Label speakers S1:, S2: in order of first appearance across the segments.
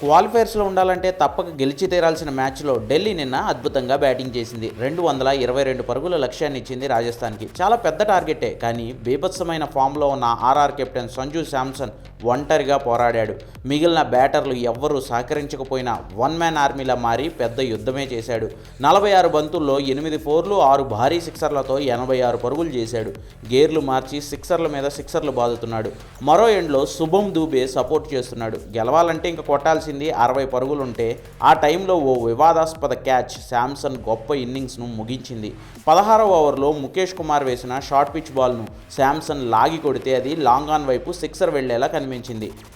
S1: క్వాలిఫైర్స్లో ఉండాలంటే తప్పక గెలిచి తీరాల్సిన మ్యాచ్లో ఢిల్లీ నిన్న అద్భుతంగా బ్యాటింగ్ చేసింది. రెండు వందల ఇరవై రెండు పరుగుల లక్ష్యాన్ని ఇచ్చింది రాజస్థాన్కి. చాలా పెద్ద టార్గెటే కానీ బీభత్సమైన ఫామ్లో ఉన్న ఆర్ఆర్ కెప్టెన్ సంజు శాంసన్ ఒంటరిగా పోరాడాడు. మిగిలిన బ్యాటర్లు ఎవ్వరూ సహకరించకపోయినా వన్ మ్యాన్ ఆర్మీలా మారి పెద్ద యుద్ధమే చేశాడు. నలభై ఆరు బంతుల్లో ఎనిమిది ఫోర్లు ఆరు భారీ సిక్సర్లతో ఎనభై ఆరు పరుగులు చేశాడు. గేర్లు మార్చి సిక్సర్ల మీద సిక్సర్లు బాదుతున్నాడు. మరో ఎండ్లో శుభం దూబే సపోర్ట్ చేస్తున్నాడు. గెలవాలంటే ఇంక కొట్టాల్సింది అరవై పరుగులుంటే ఆ టైంలో ఓ వివాదాస్పద క్యాచ్ శాంసన్ గొప్ప ఇన్నింగ్స్ను ముగించింది. పదహారవ ఓవర్లో ముఖేష్ కుమార్ వేసిన షార్ట్ పిచ్ బాల్ను శాంసన్ లాగి కొడితే అది లాంగ్ ఆన్ వైపు సిక్సర్ వెళ్ళేలా కనిపించింది.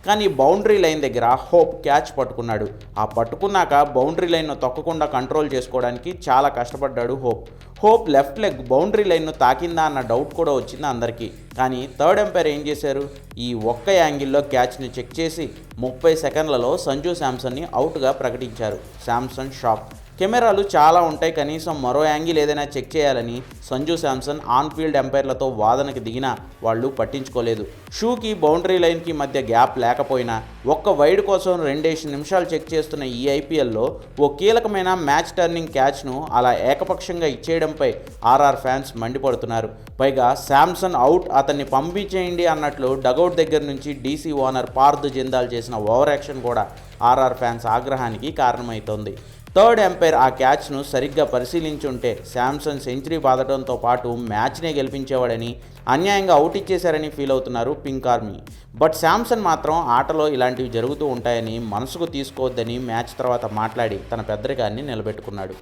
S1: కానీ బౌండరీ లైన్ దగ్గర హోప్ క్యాచ్ పట్టుకున్నాడు. ఆ పట్టుకున్నాక బౌండరీ లైన్ను తొక్కకుండా కంట్రోల్ చేసుకోవడానికి చాలా కష్టపడ్డాడు Hope. Hope left leg boundary లైన్ను తాకిందా అన్న డౌట్ కూడా వచ్చింది అందరికీ. కానీ థర్డ్ ఎంపైర్ ఏం చేశారు? ఈ ఒక్క యాంగిల్లో క్యాచ్ని చెక్ చేసి ముప్పై సెకండ్లలో సంజు శాంసన్ని అవుట్గా ప్రకటించారు. శాంసన్ షాక్ కెమెరాలు చాలా ఉంటాయి. కనీసం మరో యాంగిల్ ఏదైనా చెక్ చేయాలని సంజు శాంసన్ ఆన్ ఫీల్డ్ ఎంపైర్లతో వాదనకి దిగినా వాళ్ళు పట్టించుకోలేదు. షూకి బౌండరీ లైన్కి మధ్య గ్యాప్ లేకపోయినా ఒక్క వైడ్ కోసం రెండేసి నిమిషాలు చెక్ చేస్తున్న ఈ ఐపీఎల్లో ఓ కీలకమైన మ్యాచ్ టర్నింగ్ క్యాచ్ను అలా ఏకపక్షంగా ఇచ్చేయడంపై ఆర్ఆర్ ఫ్యాన్స్ మండిపడుతున్నారు. పైగా శాంసన్ అవుట్ అతన్ని పంపించేయండి అన్నట్లు డగౌట్ దగ్గర నుంచి డీసీ ఓనర్ పార్థ్ జిందాల్ చేసిన ఓవర్ యాక్షన్ కూడా ఆర్ఆర్ ఫ్యాన్స్ ఆగ్రహానికి కారణమవుతోంది థర్డ్ ఎంపైర్ ఆ క్యాచ్ను సరిగ్గా పరిశీలించుంటే శాంసన్ సెంచరీ బాదటంతో పాటు మ్యాచ్నే గెలిపించేవాడని అన్యాయంగా అవుట్ ఇచ్చేశారని ఫీల్ అవుతున్నారు పింక్ ఆర్మీ. బట్ శాంసన్ మాత్రం ఆటలో ఇలాంటివి జరుగుతూ ఉంటాయని మనసుకు తీసుకోవద్దని మ్యాచ్ తర్వాత మాట్లాడి తన పెద్దరికాన్ని నిలబెట్టుకున్నాడు.